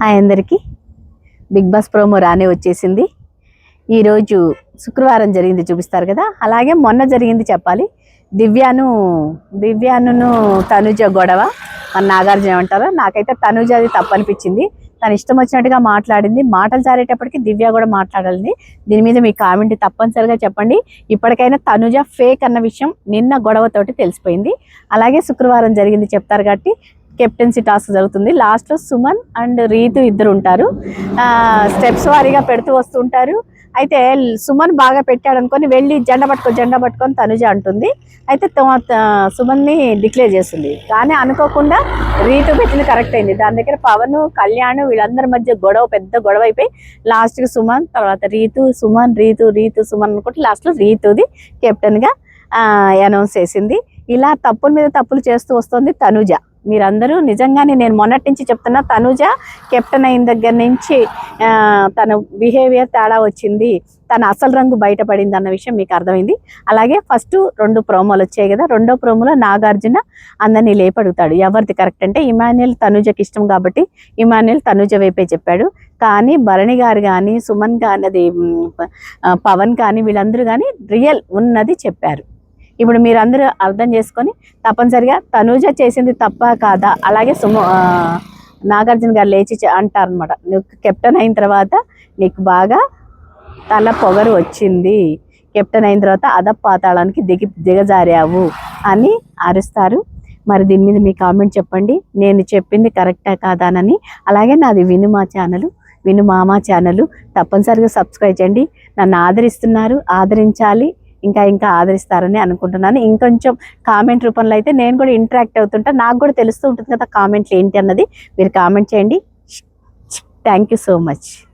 Hi అందరికీ. Big boss promo రానే వచ్చేసింది. ఈరోజు శుక్రవారం జరిగింది చూపిస్తారు కదా? అలాగే మొన్న జరిగింది చెప్పాలి. దివ్యాను దివ్యాను తనుజ గొడవ. మన నాగార్జున ఏమంటారో? నాకైతే తనుజ అది తప్పనిపించింది. తను ఇష్టం వచ్చినట్టుగా మాట్లాడింది. మాటలు జారేటప్పటికి దివ్య కూడా మాట్లాడాలి. దీని మీద మీ కామెంట్ తప్పనిసరిగా చెప్పండి. ఇప్పటికైనా తనుజ ఫేక్ అన్న విషయం నిన్న గొడవతోటి తెలిసిపోయింది. అలాగే శుక్రవారం జరిగింది చెప్తారు కాబట్టి కెప్టెన్సీ టాస్క్ జరుగుతుంది. లాస్ట్లో సుమన్ అండ్ రీతు ఇద్దరు ఉంటారు. స్టెప్స్ వారీగా పెడుతూ వస్తుంటారు అయితే సుమన్ బాగా పెట్టాడు అనుకొని వెళ్ళి జెండా పట్టుకో జెండా పట్టుకొని తనుజ అంటుంది. అయితే త- సుమన్ని డిక్లేర్ చేస్తుంది. కానీ అనుకోకుండా రీతు పెట్టింది కరెక్ట్ అయింది. దాని దగ్గర పవన్ కళ్యాణ్ వీళ్ళందరి మధ్య గొడవ పెద్ద గొడవ అయిపోయి లాస్ట్కి సుమన్ తర్వాత రీతు సుమన్ రీతు రీతు సుమన్ అనుకుంటే లాస్ట్లో రీతుది కెప్టెన్గా అనౌన్స్ చేసింది. ఇలా తప్పుల మీద తప్పులు చేస్తూ వస్తుంది తనుజ. మీరందరూ నిజంగానే నేను మొన్నటి నుంచి చెప్తున్నా తనుజ కెప్టెన్ అయిన దగ్గర నుంచి తన బిహేవియర్ తేడా వచ్చింది తన అసలు రంగు బయటపడింది అన్న విషయం మీకు అర్థమైంది. అలాగే ఫస్ట్ రెండు ప్రోమోలు వచ్చాయి కదా రెండో ప్రోమోలో నాగార్జున అందరినీ లేపడుగుతాడు. ఎవరిది కరెక్ట్ అంటే ఇమాన్యుల్ తనుజకి ఇష్టం కాబట్టి ఇమాన్యుల్ తనుజ వైపే చెప్పాడు. కానీ భరణి గారు కానీ సుమన్ కానీ అది పవన్ కానీ వీళ్ళందరూ కానీ రియల్ ఉన్నది చెప్పారు. ఇప్పుడు మీరందరూ అర్థం చేసుకొని తప్పనిసరిగా తనూజ చేసింది తప్ప కాదా? అలాగే సుమ నాగార్జున గారు లేచి అంటారు అనమాట నువ్వు కెప్టెన్ అయిన తర్వాత నీకు బాగా తల పొగరు వచ్చింది. కెప్టెన్ అయిన తర్వాత అదపాతాళానికి దిగి దిగజారావు అని అరుస్తారు. మరి దీని మీద మీ కామెంట్ చెప్పండి. నేను చెప్పింది కరెక్టా కాదానని అలాగే నాది విను మా ఛానల్ విను మామా ఛానల్. తప్పనిసరిగా సబ్స్క్రైబ్ చేయండి. నన్ను ఆదరిస్తున్నారు ఆదరించాలి. ఇంకా ఇంకా ఆదరిస్తారని అనుకుంటున్నాను. ఇంకొంచెం కామెంట్ రూపంలో అయితే నేను కూడా ఇంటరాక్ట్ అవుతుంటా. నాకు కూడా తెలుస్తూ ఉంటుంది కదా కామెంట్లు ఏంటి అన్నది. మీరు కామెంట్ చేయండి. Thank you so much